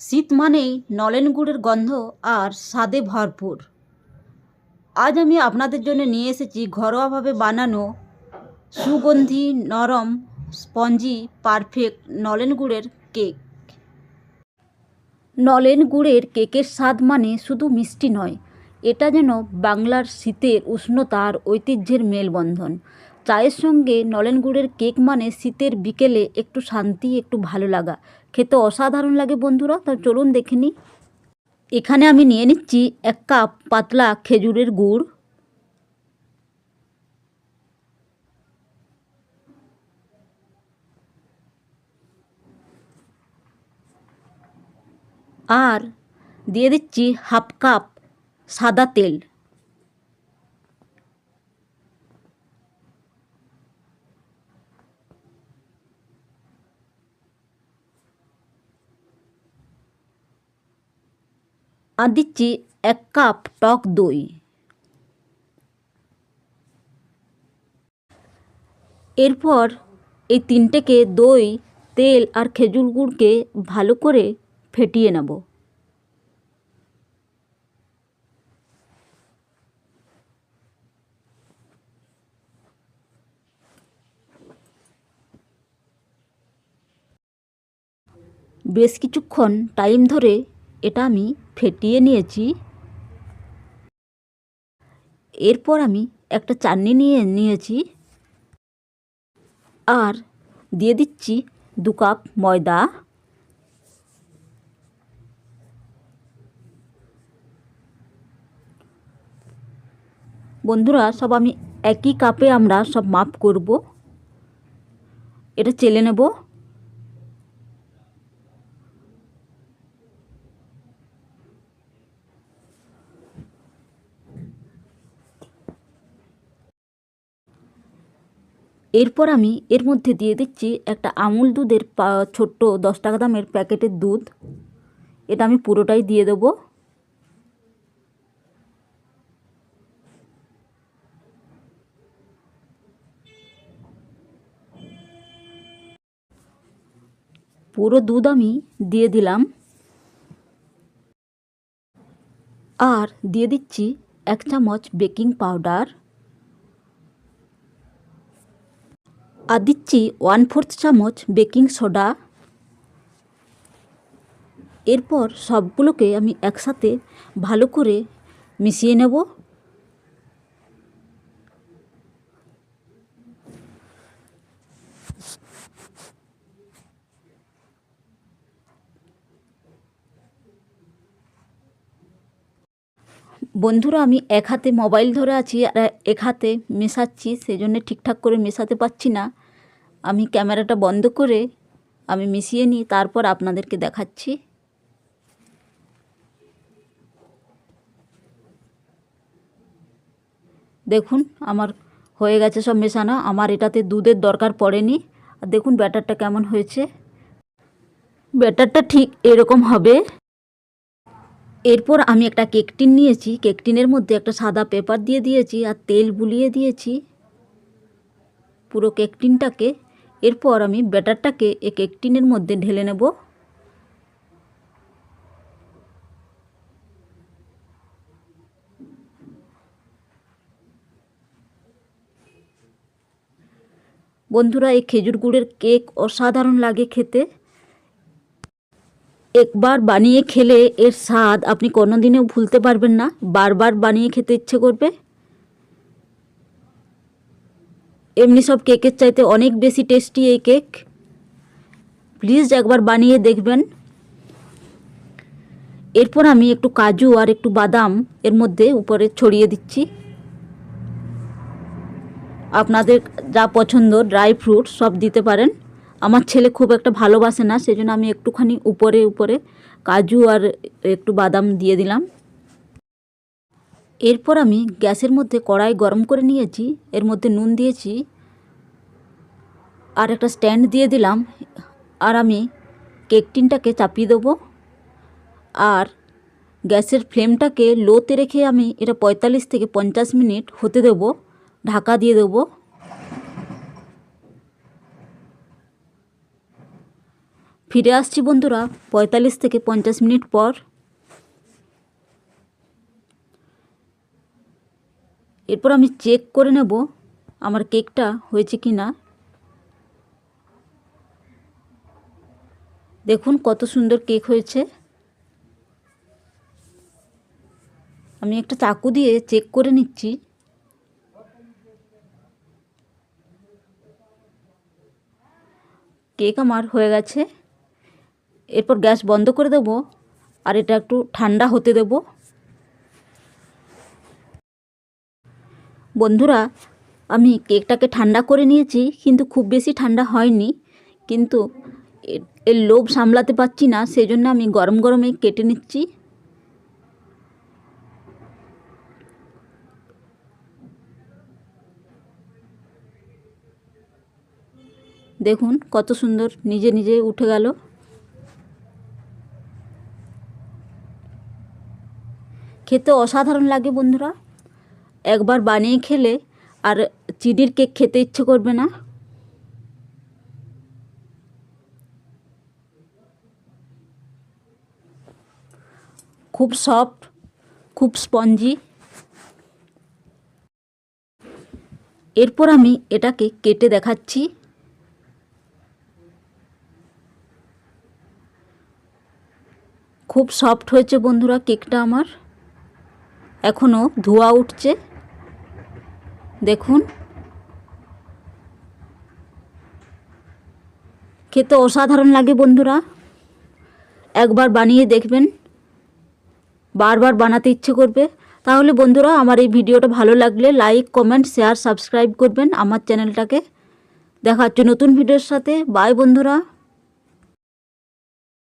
শীত মানেই নলেন গুড়ের গন্ধ আর স্বাদে ভরপুর। আজ আমি আপনাদের জন্য নিয়ে এসেছি ঘরোয়াভাবে বানানো সুগন্ধি নরম স্পঞ্জি পারফেক্ট নলেন গুড়ের কেক। নলেন গুড়ের কেকের স্বাদ মানে শুধু মিষ্টি নয়, এটা যেন বাংলার শীতের উষ্ণতা আর ঐতিহ্যের মেলবন্ধন। চায়ের সঙ্গে নলেন গুড়ের কেক মানে শীতের বিকেলে একটু শান্তি, একটু ভালো লাগা। খেতে অসাধারণ লাগে বন্ধুরা তা চলুন দেখে নিই। এখানে আমি নিয়ে নিচ্ছি এক কাপ পাতলা খেজুরের গুড়। আর দিয়ে দিচ্ছি হাফ কাপ সাদা তেল। আর দিচ্ছি এক কাপ টক দই। এরপর এই তিনটেকে দই, তেল আর খেজুর গুড়কে ভালো করে ফেটিয়ে নেব। বেশ কিছুক্ষণ টাইম ধরে এটা আমি ফেটিয়ে নিয়েছি। এরপর আমি একটা চাটনি নিয়ে নিয়েছি। আর দিয়ে দিচ্ছি দু কাপ ময়দা। বন্ধুরা, সব আমি একই কাপে আমরা সব মাপ করব। এটা চেলে নেব। এরপর আমি এর মধ্যে দিয়ে দিচ্ছি একটা আমুল দুধের ছোট্ট দশ টাকা দামের প্যাকেটের দুধ। এটা আমি পুরোটাই দিয়ে দেবো। পুরো দুধ আমি দিয়ে দিলাম। আর দিয়ে দিচ্ছি এক চামচ বেকিং পাউডার। আর দিচ্ছি ওয়ান ফোর্থ চামচ বেকিং সোডা। এরপর সবগুলোকে আমি একসাথে ভালো করে মিশিয়ে নেব। বন্ধুরা, আমি এক হাতে মোবাইল ধরে আছি আর এক হাতে মেশাচ্ছি সেই জন্য ঠিকঠাক করে মেশাতে পারছি না। আমি ক্যামেরাটা বন্ধ করে আমি মিশিয়ে নিই, তারপর আপনাদেরকে দেখাচ্ছি। দেখুন, আমার হয়ে গেছে সব মেশানো। আমার এটাতে দুধের দরকার পড়েনি। আর দেখুন, ব্যাটারটা কেমন হয়েছে। ব্যাটারটা ঠিক এরকম হবে। এরপর আমি একটা কেক টিন নিয়েছি কেক টিনের মধ্যে একটা সাদা পেপার দিয়ে দিয়েছি আর তেল বুলিয়ে দিয়েছি পুরো কেক টিনটাকে এরপর আমি ব্যাটারটাকে এই কেক টিনের মধ্যে ঢেলে নেব। বন্ধুরা, এই খেজুর গুড়ের কেক অসাধারণ লাগে খেতে। একবার বানিয়ে খেলে এর স্বাদ আপনি কোনো দিনেও ভুলতে পারবেন না। বারবার বানিয়ে খেতে ইচ্ছে করবে। এমনি সব কেকের চাইতে অনেক বেশি টেস্টি এই কেক। প্লিজ একবার বানিয়ে দেখবেন। এরপর আমি একটু কাজু আর একটু বাদাম এর মধ্যে উপরে ছড়িয়ে দিচ্ছি। আপনাদের যা পছন্দ, ড্রাই ফ্রুট সব দিতে পারেন। আমার ছেলে খুব একটা ভালোবাসে না, সেজন্য আমি একটুখানি উপরে উপরে কাজু আর একটু বাদাম দিয়ে দিলাম। এরপর আমি গ্যাসের মধ্যে কড়াই গরম করে নিয়েছি, এর মধ্যে নুন দিয়েছি, আর একটা স্ট্যান্ড দিয়ে দিলাম, আর আমি কেক টিনটাকে চাপিয়ে দেবো। আর গ্যাসের ফ্লেমটাকে লোতে রেখে আমি এটা পঁয়তাল্লিশ থেকে পঞ্চাশ মিনিট হতে দেবো, ঢাকা দিয়ে দেবো। ফিরে আসছি বন্ধুরা, পঁয়তাল্লিশ থেকে পঞ্চাশ মিনিট পর। এরপর আমি চেক করে নেব আমার কেকটা হয়েছে কি না দেখুন কত সুন্দর কেক হয়েছে। আমি একটা চাকু দিয়ে চেক করে নিচ্ছি। কেক আমার হয়ে গেছে। এরপর গ্যাস বন্ধ করে দেব, আর এটা একটু ঠান্ডা হতে দেব। বন্ধুরা, আমি কেকটাকে ঠান্ডা করে নিয়েছি, কিন্তু খুব বেশি ঠান্ডা হয়নি, কিন্তু এর লোভ সামলাতে পারছি না সেই জন্য আমি গরম গরমে কেটে নিচ্ছি। দেখুন কত সুন্দর নিজে নিজে উঠে গেল। খেতে অসাধারণ লাগে বন্ধুরা। একবার বানিয়ে খেলে আর চিডির কেক খেতে ইচ্ছে করবে না। খুব সফট, খুব স্পঞ্জি। এরপর আমি এটাকে কেটে দেখাচ্ছি। খুব সফট হয়েছে বন্ধুরা কেকটা আমার। এখনও ধোয়া উঠছে। দেখুন। খেতে অসাধারণ লাগে বন্ধুরা। একবার বানিয়ে দেখবেন। বারবার বানাতে ইচ্ছে করবে। তাহলে বন্ধুরা, আমার এই ভিডিওটা ভালো লাগলে লাইক, কমেন্ট, শেয়ার, সাবস্ক্রাইব করবেন আমার চ্যানেলটাকে। দেখা হচ্ছে নতুন ভিডিওর সাথে। বাই বন্ধুরা।